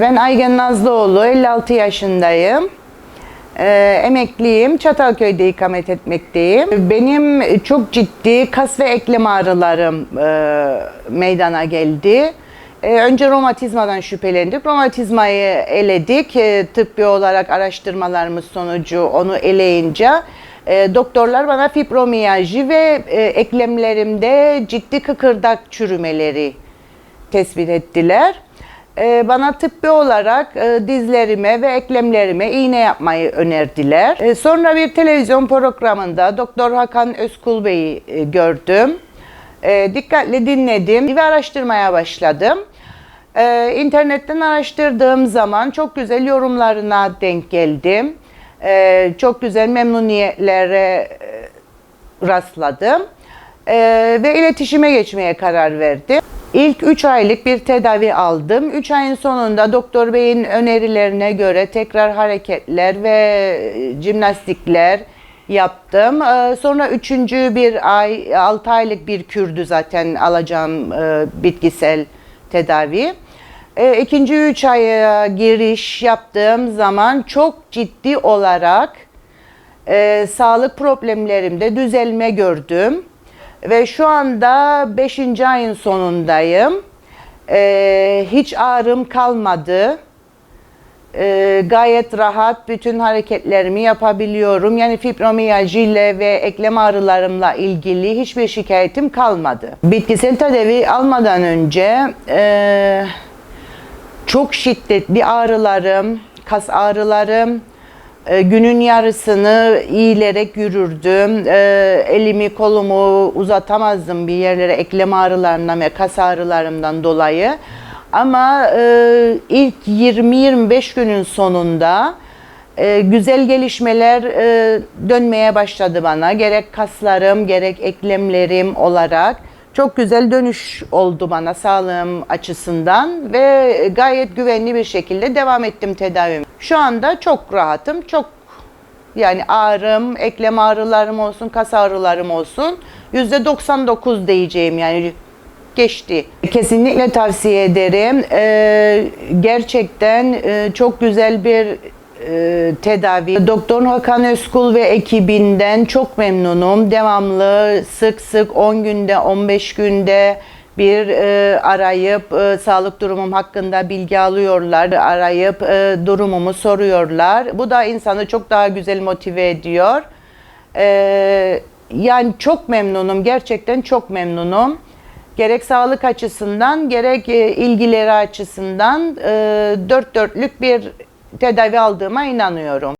Ben Aygen Nazlıoğlu, 56 yaşındayım. Ee, emekliyim, Çatalköy'de ikamet etmekteyim. Benim çok ciddi kas ve eklem ağrılarım e, meydana geldi. Ee, önce romatizmadan şüphelendik. Romatizmayı eledik. Ee, tıbbi olarak araştırmalarımız sonucu onu eleyince e, doktorlar bana fibromiyalji ve e, eklemlerimde ciddi kıkırdak çürümeleri tespit ettiler. Ee, Bana tıbbi olarak e, dizlerime ve eklemlerime iğne yapmayı önerdiler. Ee, Sonra bir televizyon programında Doktor Hakan Özkul Bey'i e, gördüm. Ee, Dikkatle dinledim ve araştırmaya başladım. İnternetten araştırdığım zaman çok güzel yorumlarına denk geldim. Çok güzel memnuniyetlere e, rastladım ve iletişime geçmeye karar verdim. İlk 3 aylık bir tedavi aldım. 3 ayın sonunda doktor beyin önerilerine göre tekrar hareketler ve e, jimnastikler yaptım. Ee, Sonra üçüncü bir ay, 6 aylık bir kürdü zaten alacağım e, bitkisel tedavi. E, İkinci üç aya giriş yaptığım zaman çok ciddi olarak e, sağlık problemlerimde düzelme gördüm. Ve şu anda 5. ayın sonundayım. E, hiç ağrım kalmadı. E, gayet rahat bütün hareketlerimi yapabiliyorum. Yani fibromiyalji ile ve eklem ağrılarımla ilgili hiçbir şikayetim kalmadı. Bitkisel tedavi almadan önce e, çok şiddetli ağrılarım, kas ağrılarım, günün yarısını eğilerek yürürdüm. E, elimi kolumu uzatamazdım bir yerlere eklem ağrılarından ve kas ağrılarımdan dolayı. Ama e, ilk 20-25 günün sonunda e, güzel gelişmeler e, dönmeye başladı bana. Gerek kaslarım, gerek eklemlerim olarak çok güzel dönüş oldu bana sağlığım açısından ve gayet güvenli bir şekilde devam ettim tedavim. Şu anda çok rahatım, çok yani ağrım, eklem ağrılarım olsun, kas ağrılarım olsun %99 diyeceğim yani geçti. Kesinlikle tavsiye ederim. Ee, gerçekten e, çok güzel bir e, tedavi. Doktor Hakan Özkul ve ekibinden çok memnunum. Devamlı sık sık 10 günde 15 günde bir e, arayıp e, sağlık durumum hakkında bilgi alıyorlar. Arayıp e, durumumu soruyorlar. Bu da insanı çok daha güzel motive ediyor. E, yani çok memnunum. Gerçekten çok memnunum. Gerek sağlık açısından gerek e, ilgileri açısından e, dört dörtlük bir tedavi aldığıma inanıyorum.